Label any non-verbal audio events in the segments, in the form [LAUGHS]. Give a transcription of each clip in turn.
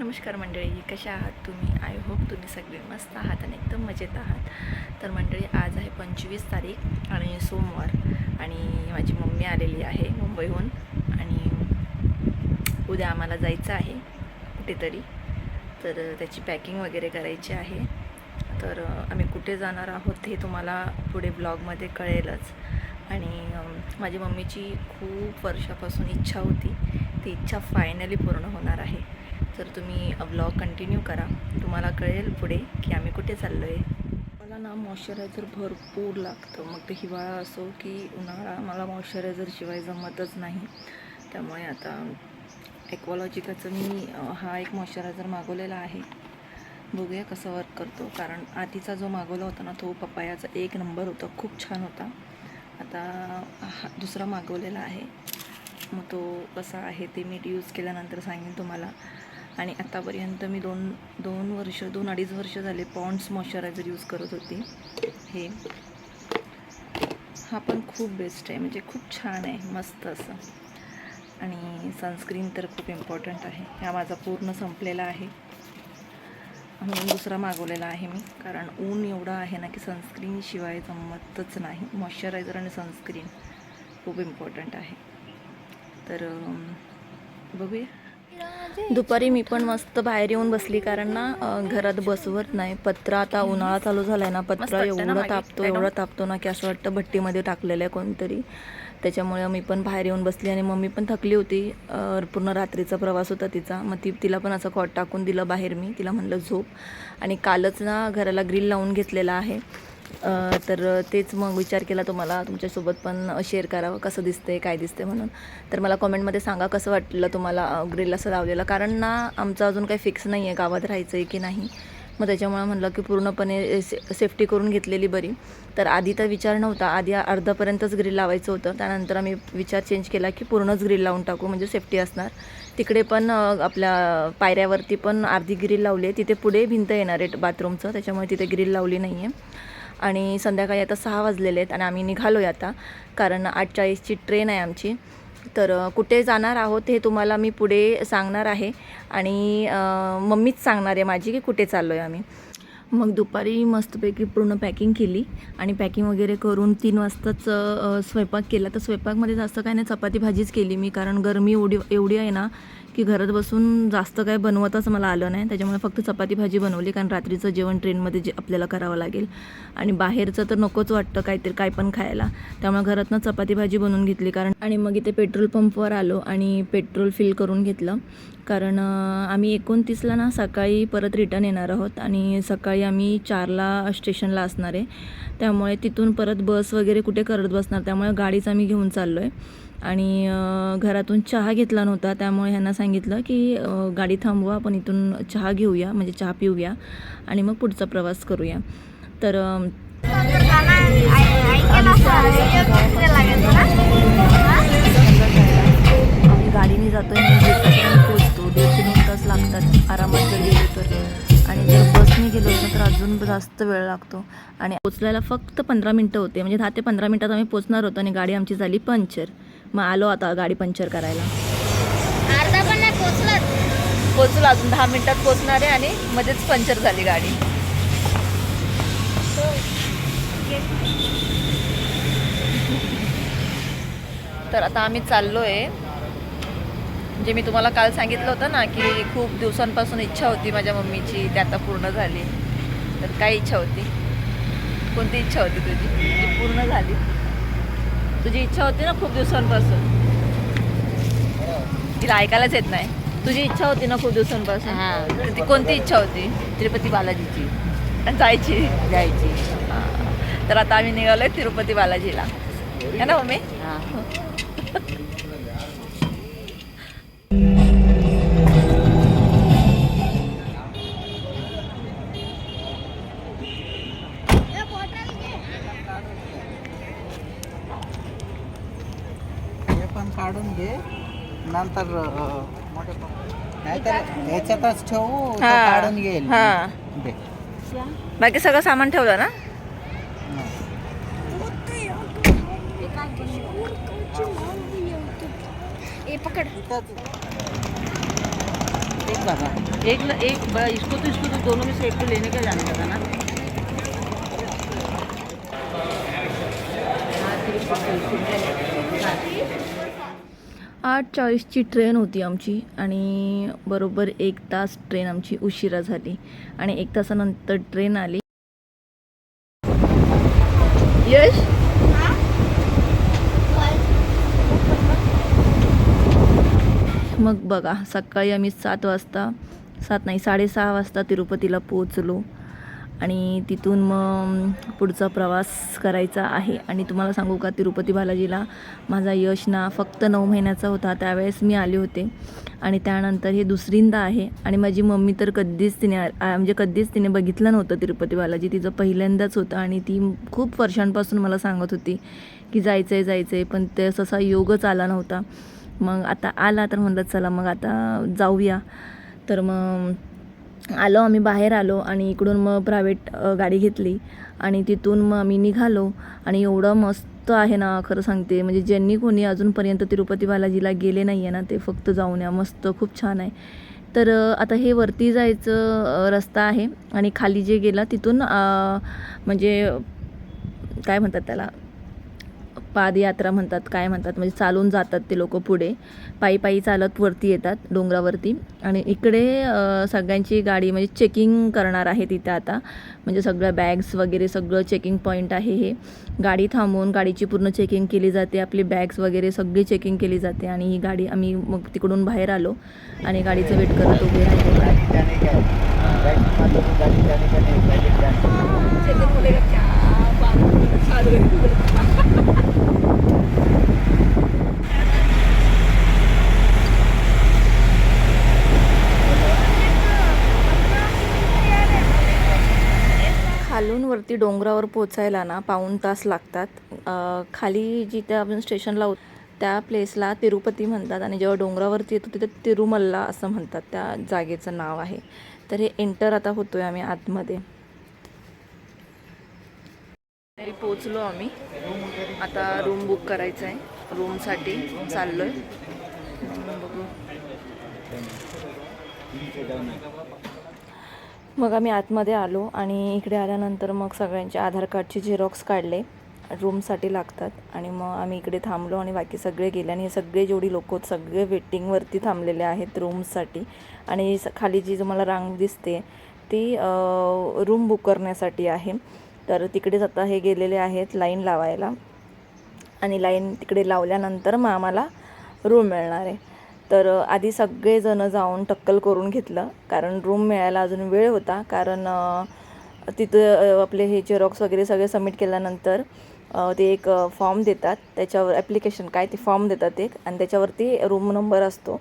नमस्कार मंडळी कशा आहात तुम्ही? आय होप तुम्ही सगळे मस्त आहात आणि एकदम मजेत आहात. तर मंडळी आज आहे पंचवीस तारीख आणि सोमवार आणि माझी मम्मी आलेली आहे मुंबईहून आणि उद्या आम्हाला जायचं आहे कुठेतरी. तर त्याची पॅकिंग वगैरे करायची आहे. तर आम्ही कुठे जाणार आहोत हे तुम्हाला पुढे ब्लॉगमध्ये कळेलच. आणि माझी मम्मीची खूप वर्षापासून इच्छा होती. ती इच्छा फायनली पूर्ण होणार आहे. तर तुम्ही ब्लॉग कंटिन्यू करा. तुम्हाला कळेल पुढे की आम्ही कुठे चाललो आहे मला ना मॉइश्चरायझर भरपूर लागतं. मग ते हिवाळा असो की उन्हाळा मला मॉइश्चरायझर शिवाय जमतच नाही. त्यामुळे आता एक्वॉलॉजिकाचं मी हा एक मॉइश्चरायझर मागवलेला आहे. बघूया कसं वर्क करतो. कारण आधीचा जो मागवला होता ना तो पपायाचा एक नंबर होता. खूप छान होता. आता हा दुसरा मागवलेला आहे. मग तो कसा आहे ते मी यूज केल्यानंतर सांगेन तुम्हाला. आणि आत्तापर्यंत मी दोन दोन वर्ष दोन अडीच वर्ष झाले पॉन्ड्स मॉइश्चरायझर यूज करत होती. हे. हा पण खूप बेस्ट आहे म्हणजे खूप छान आहे मस्त असं. आणि सनस्क्रीन तर खूप इम्पॉर्टंट आहे. हा माझा पूर्ण संपलेला आहे. म्हणून दुसरा मागवलेला आहे मी कारण ऊन एवढं आहे ना की सनस्क्रीन शिवाय जमतच नाही. मॉइश्चरायझर आणि सनस्क्रीन खूप इम्पॉर्टंट आहे. तर बघूया. दुपारी मी पण मस्त बाहेर येऊन बसली कारण ना घरात बसवत नाही. पत्रा आता उन्हाळा चालू झालाय ना पत्रा एवढा तापतो एवढा तापतो ना की असं वाटतं भट्टीमध्ये टाकलेलं आहे कोणतरी. त्याच्यामुळे मी पण बाहेर येऊन बसली आणि मम्मी पण थकली होती. पूर्ण रात्रीचा प्रवास होता तिचा. मग ती तिला पण असं कॉट टाकून दिलं बाहेर मी. तिला म्हणलं झोप. आणि कालच ना घराला ग्रिल लावून घेतलेला आहे. तर तेच मग विचार केला तुम्हाला तुमच्यासोबत पण शेअर करावं कसं दिसतंय काय दिसतंय म्हणून. तर मला कॉमेंटमध्ये सांगा कसं वाटलं तुम्हाला ग्रिल असं लावलेलं? कारण ना आमचं अजून काही फिक्स नाही आहे गावात राहायचं आहे की नाही. मग त्याच्यामुळे म्हणलं की पूर्णपणे से सेफ्टी करून घेतलेली बरी. तर आधी तर विचार नव्हता. आधी अर्धापर्यंतच ग्रिल लावायचं होतं. त्यानंतर आम्ही विचार चेंज केला की पूर्णच ग्रिल लावून टाकू म्हणजे सेफ्टी असणार. तिकडे पण आपल्या पायऱ्यावरती पण अर्धी ग्रिल लावली आहे. तिथे पुढे भिंत येणार आहे बाथरूमचं त्याच्यामुळे तिथे ग्रिल लावली नाही आहे आणि संध्याकाळी आता सहा वाजलेले आहेत आणि आम्ही निघालो आहे आता कारण आठ चाळीसची ट्रेन आहे आमची. तर कुठे जाणार आहोत हे तुम्हाला मी पुढे सांगणार आहे आणि मम्मीच सांगणार आहे माझी की कुठे चाललो आहे आम्ही. मग दुपारी मस्तपैकी पूर्ण पॅकिंग केली आणि पॅकिंग वगैरे करून तीन वाजताच स्वयंपाक केला. तर स्वयंपाकमध्ये जास्त काय नाही चपाती भाजीच केली मी कारण गरमी एवढी एवढी आहे ना की घरात बसून जास्त काय बनवतच मला आलं नाही. त्याच्यामुळे फक्त चपाती भाजी बनवली कारण रात्रीचं जेवण ट्रेनमध्ये जे आपल्याला करावं लागेल. आणि बाहेरचं तर नकोच वाटतं काहीतरी काय पण खायला. त्यामुळे घरातनं चपाती भाजी बनवून घेतली कारण आणि मग इथे पेट्रोल पंपवर आलो आणि पेट्रोल फिल करून घेतलं. कारण आम्ही एकोणतीसला ना सकाळी परत रिटर्न येणार आहोत आणि सकाळी आम्ही चारला स्टेशनला असणार आहे. त्यामुळे तिथून परत बस वगैरे कुठे करत बसणार त्यामुळे गाडीच आम्ही घेऊन चाललो आहे आणि घरातून चहा घेतला नव्हता त्यामुळे ह्यांना सांगितलं की गाडी थांबवा आपण इथून चहा घेऊया म्हणजे चहा पिऊया आणि मग पुढचा प्रवास करूया. तर आम्ही गाडीने जातो पोचतो दीडशे दोन तास लागतात आरामात जर गेलो तर. आणि जर बसने गेलो तर अजून जास्त वेळ लागतो. आणि पोचल्याला फक्त पंधरा मिनटं होते म्हणजे दहा ते पंधरा मिनटात आम्ही पोचणार होतो आणि गाडी आमची झाली पंक्चर. मग आलो आता गाडी पंक्चर करायला. अर्धा पण नाही पोचलत पोचलो अजून दहा मिनिटात पोचणार आहे आणि मध्येच पंक्चर झाली गाडी. तर आता आम्ही चाललो आहे म्हणजे मी तुम्हाला काल सांगितलं होतं ना की खूप दिवसांपासून इच्छा होती माझ्या मम्मीची ती आता पूर्ण झाली. तर काय इच्छा होती. कोणती इच्छा होती तुझी? जी पूर्ण झाली. तुझी इच्छा होती ना खूप दिवसांपासून? तिला ऐकायलाच येत नाही. तुझी इच्छा होती ना खूप दिवसांपासून? हा. ती कोणती इच्छा होती? तिरुपती बालाजीची. जायची? जायची. तर आता आम्ही निघालोय तिरुपती बालाजीला. है ना मम्मी? हे. ह्याच्यातच ठेवू तो हा. काढून हा. दे. बाकी सगळं सामान ठेवलं ना. ए पकड इथंच- ते दादा एक ल- एक ब- इसको तो इसको तो दोनों में से एक को लेने का जाने का था ना आठ चाळीसची ट्रेन होती आमची आणि बरोबर एक तास ट्रेन आमची उशिरा झाली आणि एक तासानंतर ट्रेन आली. यश? मग बघा सकाळी आम्ही सात वाजता सात नाही साडेसहा वाजता तिरुपतीला पोचलो आणि तिथून मग पुढचा प्रवास करायचा आहे. आणि तुम्हाला सांगू का तिरुपती बालाजीला माझा यश ना फक्त नऊ महिन्याचा होता त्यावेळेस मी आले होते. आणि त्यानंतर हे दुसरींदा आहे. आणि माझी मम्मी तर कधीच तिने म्हणजे कधीच तिने बघितलं नव्हतं तिरुपती बालाजी. तिचं पहिल्यांदाच होतं आणि ती खूप वर्षांपासून मला सांगत होती की जायचं आहे जायचं आहे पण ते तसा योगच आला नव्हता. मग आता आला तर म्हणलं चला मग आता जाऊया. तर मग आलो आम्ही बाहेर आलो आणि इकडून मग प्रायव्हेट गाडी घेतली आणि तिथून मग आम्ही निघालो. आणि एवढं मस्त आहे ना खरं सांगते. म्हणजे ज्यांनी कोणी अजूनपर्यंत तिरुपती बालाजीला गेले नाही आहे ना ते फक्त जाऊन या. मस्त खूप छान आहे. तर आता हे वरती जायचं रस्ता आहे आणि खाली जे गेला तिथून म्हणजे काय म्हणतात त्याला? पादयात्रा म्हणतात काय म्हणतात म्हणजे चालून जातात ते लोक पुढे. पायी पायी चालत वरती येतात डोंगरावरती. आणि इकडे सगळ्यांची गाडी म्हणजे चेकिंग करणार आहे तिथे आता. म्हणजे सगळ्या बॅग्स वगैरे सगळं चेकिंग पॉईंट आहे हे. गाडी थांबवून गाडीची पूर्ण चेकिंग केली जाते. आपली बॅग्स वगैरे सगळी चेकिंग केली जाते. आणि ही गाडी आम्ही मग तिकडून बाहेर आलो. आणि गाडीचं वेट करत उभे राहिलो. खालून वरती डोंगरावर पोचायला ना पाऊण तास लागतात. खाली जिथे आपण स्टेशनला त्या प्लेसला तिरुपती म्हणतात आणि जेव्हा डोंगरावरती येतो तिथे तिरुमल्ला असं म्हणतात. त्या जागेचं नाव आहे. तर हे एंटर आता होतो आहे आम्ही आतमध्ये. तरी पोचलो आम्ही. आता रूम बुक करायचं आहे. रूमसाठी चाललो आहे बघू मग आम्ही आतमध्ये आलो आणि इकडे आल्यानंतर मग सगळ्यांचे आधार कार्डचे झेरॉक्स काढले. रूमसाठी लागतात आणि मग आम्ही इकडे थांबलो आणि बाकी सगळे गेले आणि हे सगळे जेवढी लोक सगळे वेटिंगवरती थांबलेले आहेत रूम्ससाठी आणि स- खाली जी तुम्हाला रांग दिसते ती रूम बुक करण्यासाठी आहे. तर तिकडेच आता हे गेलेले आहेत लाईन लावायला. आणि लाईन तिकडे लावल्यानंतर मग आम्हाला रूम मिळणार आहे. तर आधी सगळेजणं जाऊन टक्कल करून घेतलं. कारण रूम मिळायला अजून वेळ होता. कारण तिथं आपले हे झेरॉक्स वगैरे सगळे सबमिट केल्यानंतर ते एक फॉर्म देतात. त्याच्यावर ॲप्लिकेशन काय ते फॉर्म देतात एक. आणि त्याच्यावरती रूम नंबर असतो.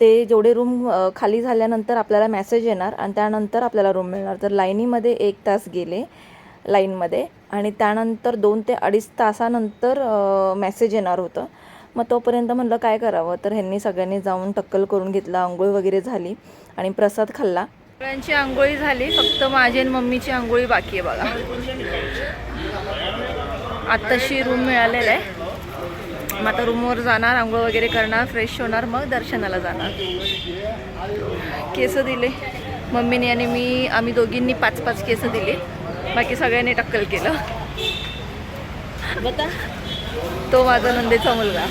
ते जेवढे रूम खाली झाल्यानंतर आपल्याला मेसेज येणार. आणि त्यानंतर आपल्याला रूम मिळणार. तर लाईनीमध्ये एक तास गेले. लाईनमध्ये. आणि त्यानंतर दोन ते अडीच तासानंतर मेसेज येणार होतं. मग तोपर्यंत म्हणलं काय करावं? तर ह्यांनी सगळ्यांनी जाऊन टक्कल करून घेतलं आंघोळ वगैरे झाली आणि प्रसाद खाल्ला. सगळ्यांची आंघोळी झाली फक्त माझी आणि मम्मीची आंघोळी बाकी आहे बघा. आत्ताशी रूम मिळालेला आहे. मग आता रूमवर जाणार आंघोळ वगैरे करणार फ्रेश होणार मग दर्शनाला जाणार. केस दिले. मम्मीने आणि मी आम्ही दोघींनी पाच पाच केस दिले. बाकी सगळ्यांनी टक्कल केलं. बता. तो माझा नंदेचा मुलगा.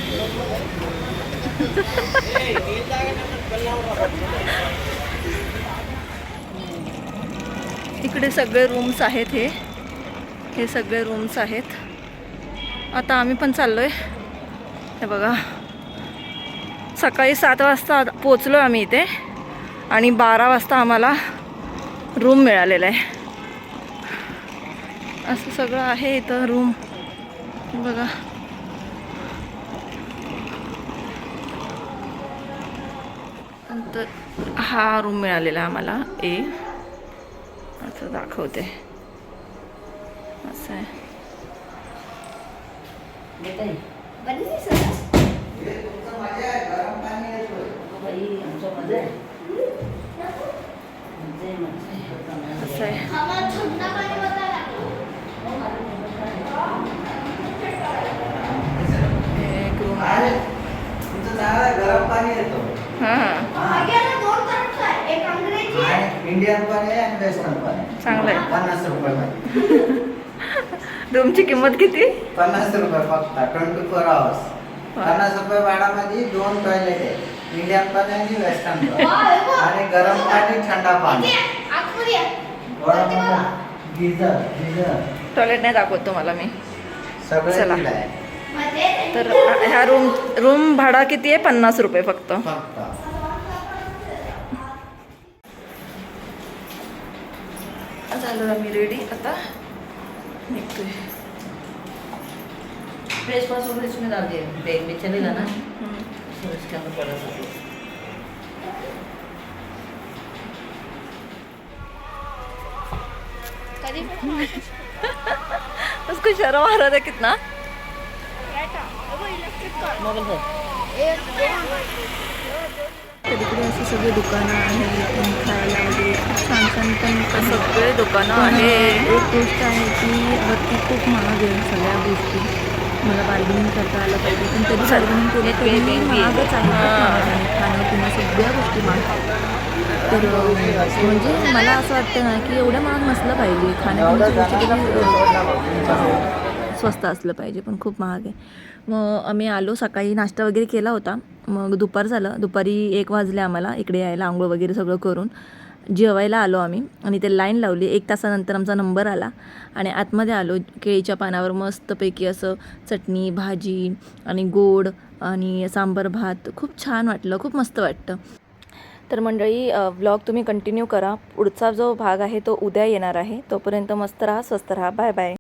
इकडे सगळे रूम्स आहेत हे. हे सगळे रूम्स आहेत. आता आम्ही पण चाललोय. हे बघा. सकाळी सात वाजता पोचलो आम्ही इथे. आणि बारा वाजता आम्हाला रूम मिळालेला आहे. असं सगळं आहे इथं रूम बघा. नंतर हा रूम मिळालेला आम्हाला ए असं दाखवते. असं आहे. असं आहे हे एक रूम आहे तुमचं चांगला गरम पाणी येतो. हां. हां इंडियन पण आहे आणि वेस्टर्न पण आहे. चांगलं आहे पन्नास रुपये रूमची [LAUGHS] किंमत किती? पन्नास रुपये फक्त. ट्वेंटी फोर आवर्स पन्नास रुपये भाडामध्ये दोन टॉयलेट आहे. इंडियन पण आहे आणि वेस्टर्न पण आणि गरम पाणी थंडा पाणी. मोठा गिझर गिझर टॉयलेट नाही दाखवत तुम्हाला मी. सगळं आहे. तर ह्या रूम रूम भाडा किती आहे? पन्नास रुपये फक्त. फक्त झालं आम्ही रेडी आता निघतोय. फेस वॉश वगैरह इसमें डाल दिए बैग में चलेगा ना. तो इसके अंदर पड़ा था कधी उसको शर्म आ रहा था कितना पर तिकडे अशी सगळी दुकानं आहेत खायला वगैरे. छान छान पण सगळे दुकानं आहेत एक गोष्ट आहे की वरती खूप महाग आहे सगळ्या गोष्टी. मला बार्गेनिंग करता आलं पाहिजे. पण कधी बार्गेनिंग केलं तरी महागच आहे. आहे. खाणं पिणं सगळ्या गोष्टी महाग. तर म्हणजे मला असं वाटतं ना की एवढं महाग नसलं पाहिजे. खाण्यापिण्याची गोष्टी स्वस्त असलं पाहिजे पण खूप महाग आहे. मग आम्ही आलो सकाळी नाश्ता वगैरे केला होता. मग दुपार झालं. दुपारी एक वाजले आम्हाला इकडे यायला आंघोळ वगैरे सगळं करून. जेवायला आलो आम्ही आणि ते लाईन लावली. एक तासानंतर आमचा नंबर आला आणि आतमध्ये आलो. केळीच्या पानावर मस्तपैकी असं चटणी भाजी आणि गोड आणि सांबर भात खूप छान वाटलं. खूप मस्त वाटतं. तर मंडळी ब्लॉग तुम्ही कंटिन्यू करा. पुढचा जो भाग आहे तो उद्या येणार आहे. तोपर्यंत मस्त राहा स्वस्त राहा. Bye bye